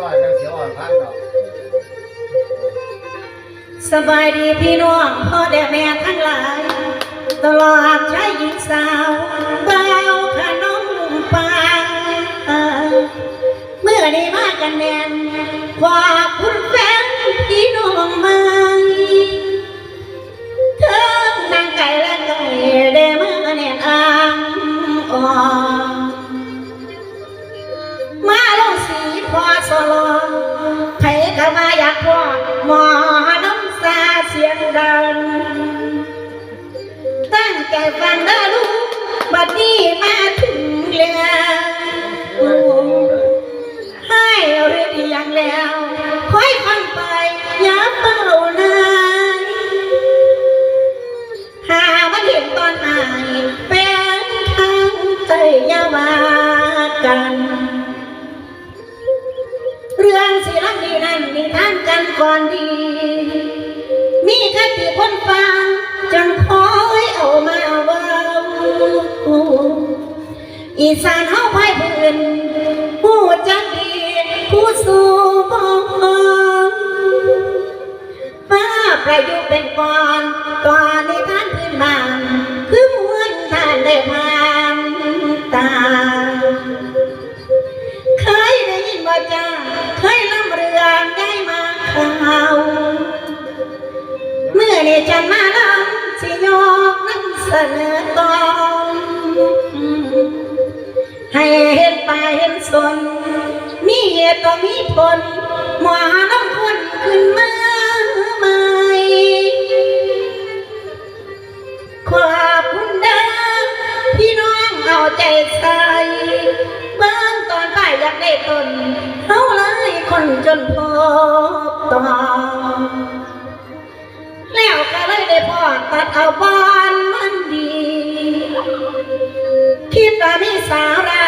ร้อยจังสิอ่อนพันดอกสบายดีพี่น้องพ่อแด่แม่ทั้งหลาย ตลอดชายหญิงสาวเบาขนมปางเมื่อได้มากันแน่นขอบคุณแฟนพี่น้องมาเถิงนางไก่และไก่ได้มาแน่นอ่างอ่อน ใครก็มาอยากพอหมอน้ำซาเสียงดัง ตั้งใจฟังนะลูกบัดนี้มาถึงแล้วให้เรียดีอย่างแล้วค่อยฟังไปอย่าเฝ้านายหามาเห็นตอนอายเป็นทางใจยาวากัน รื่องสิลังดีนั้นนิทานกันก่อนดี มีคติพ้นฟังจังคอยเอามาเว้าอีสานเฮาภายพื้นผู้จักดีผู้สู่บ้องฟ้าประยุกเป็นก่อนก่อนในท่านพื้นบ้านคือมวนทานได้พามตาเคยได้ยินว่าจ้า นี้จะมาลำสิยกนำเสนอตอนให้เห็นไปเห็นสน มีเหตุก็มีผลหมอน้ำคนขึ้นมาใหม่ขอบคุณเด้อพี่น้องเอาใจใส่เบ้งตอนไปอยากได้ตนเฮาเลยคนจนพบ พอตัดเอาบอนมันดีคิดว่ามีสาระ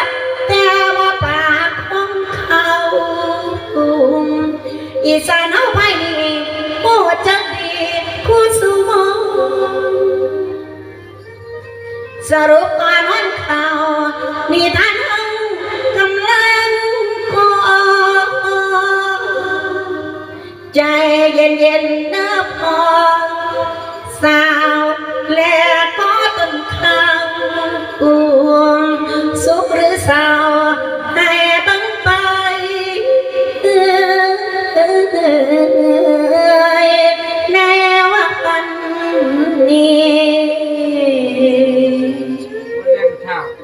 แต่ว่าปากของเขาอีสานเฮาภายนี้โอ้จักดีคู่สูมองสรุปก่อนวันข่ามีท่านเฮากำลังขอใจเย็นเย็นๆ แ